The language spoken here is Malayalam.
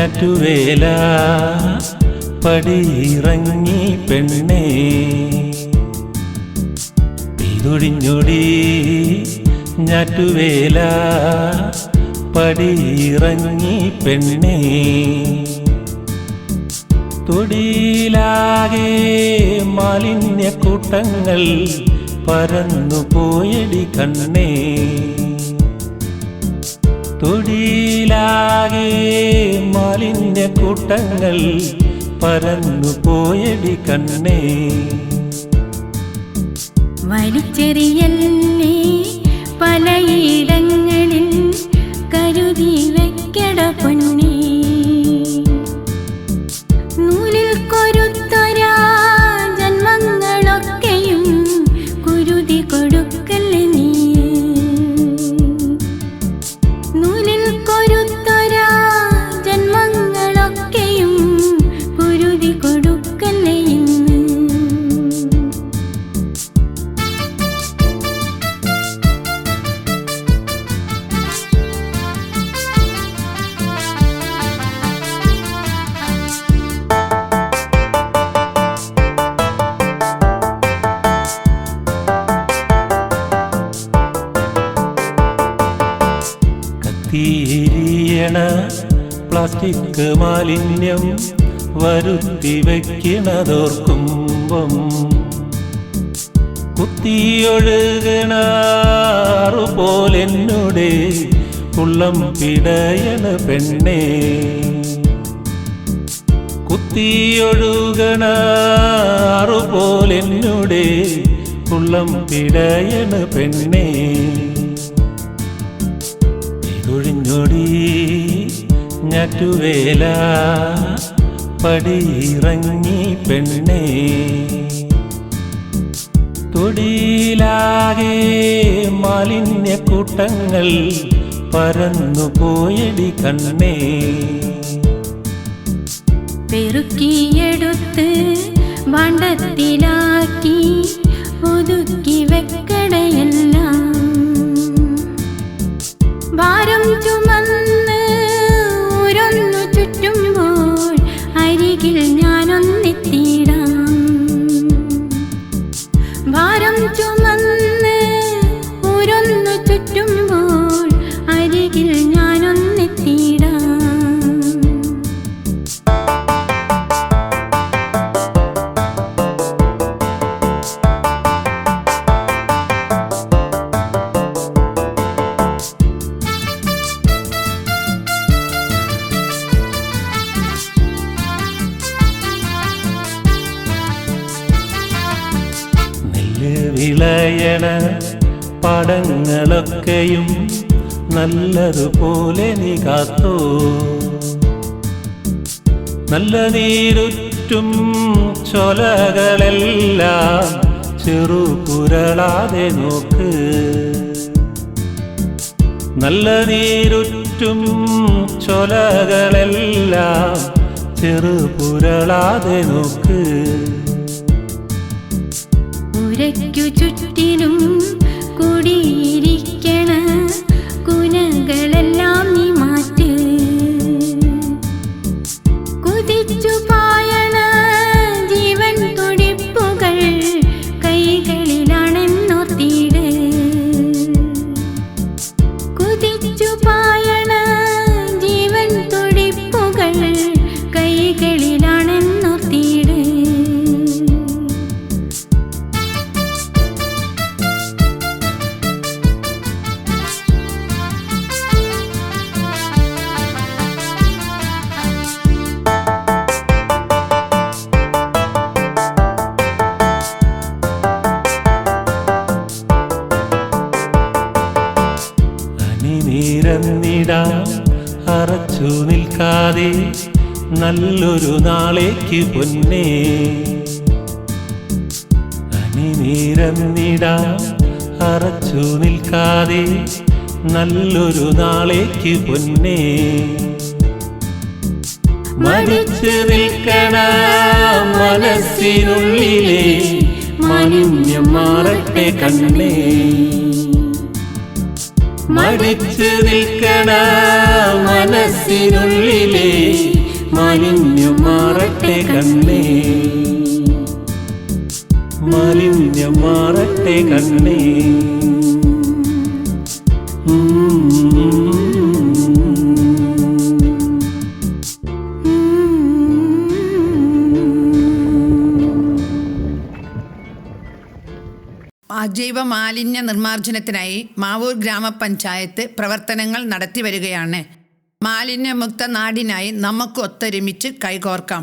ഞാറ്റുവേല പടിയിറങ്ങി പെണ്ണേ. പെയ്തൊഴിഞ്ഞൊടി ഞാറ്റുവേല പടിയിറങ്ങി പെണ്ണേ. തൊടിയിലാകെ മാലിന്യക്കൂട്ടങ്ങൾ പരന്നു പോയടി കണ്ണേ. തൊടിയിലാകെ മാലിന്യക്കൂട്ടങ്ങൾ പരന്നു പോയടി കണ്ണേ. വലിച്ചെറിയല്ലേ പലയിടങ്ങളിൽ കരുതി വെക്കട പൊന്നേ. നൂലിൽ കൊരുത്തൊരാ ജന്മങ്ങളൊക്കെയും കുരുതി കൊടുക്കല്ലേ കത്തിയിരിയണ പ്ലാസ്റ്റിക് മാലിന്യം വരുത്തി വയ്ക്കണതോർക്കുമ്പം കുത്തിയൊഴുകണാറു പോലെന്നോടെ ഉള്ളം പിടയണ പെണ്ണേ. കുത്തിയൊഴുകണാറു പോലെന്നോടെ ഉള്ളം പിടയണ പെണ്ണേ. ഇതൊഴിഞ്ഞൊടി ഞാറ്റുവേല പടിയിറങ്ങി പെണ്ണേ. തൊടിയിലാകെ മാലിന്യക്കൂട്ടങ്ങൾ പരന്നു പോയടി കണ്ണേ. പെറുക്കിയെടുത്ത് വണ്ടത്തിലാക്കി ഒതുക്കി വെക്കടയെല്ലാം ഭാരം ചുമന്ന് ഊരൊന്നു ചുറ്റുമ്പോൾ അരികിൽ ഞാനൊന്നെത്തിയിടാം. ഭാരം ചുമന്ന് ഊരൊന്നു ചുറ്റുമ്പോൾ അരികിൽ ഞാനൊന്നെത്തിയിടാം വിളയണ പടങ്ങളൊക്കെയും നല്ലതുപോലെ നീ കാത്തോ. നല്ല നീരുറ്റും ചൊലകളെല്ലാം ചെറുപുരളാതെ നോക്ക്. നല്ല നീരുറ്റും ചൊലകളെല്ലാം ചെറുപുരളാതെ നോക്ക്. ഉരയ്ക്കു ചുറ്റിലും കൂടിയിരിക്കണ അണിനീരന്നിടാം അറച്ചു നിൽക്കാതെ നല്ലൊരു നാളേക്ക് പൊന്നേ. അണിനീരന്നിടാം അറച്ചു നിൽക്കാതെ നല്ലൊരു നാളേക്ക് പൊന്നേ. മടിച്ചു നിൽക്കണ മനസ്സിനുള്ളിലെ മാലിന്യം മാറട്ടെ കണ്ണേ. മടിച്ചു നിൽക്കണ മനസ്സിനുള്ളിലെ മാലിന്യം മാറട്ടെ കണ്ണേ. മാലിന്യം മാറട്ടെ കണ്ണേ. അജൈവ മാലിന്യ നിർമ്മാർജനത്തിനായി മാവൂർ ഗ്രാമപഞ്ചായത്ത് പ്രവർത്തനങ്ങൾ നടത്തി വരികയാണ് മാലിന്യമുക്ത നാടിനായി നമുക്ക് ഒത്തൊരുമിച്ച് കൈകോർക്കാം.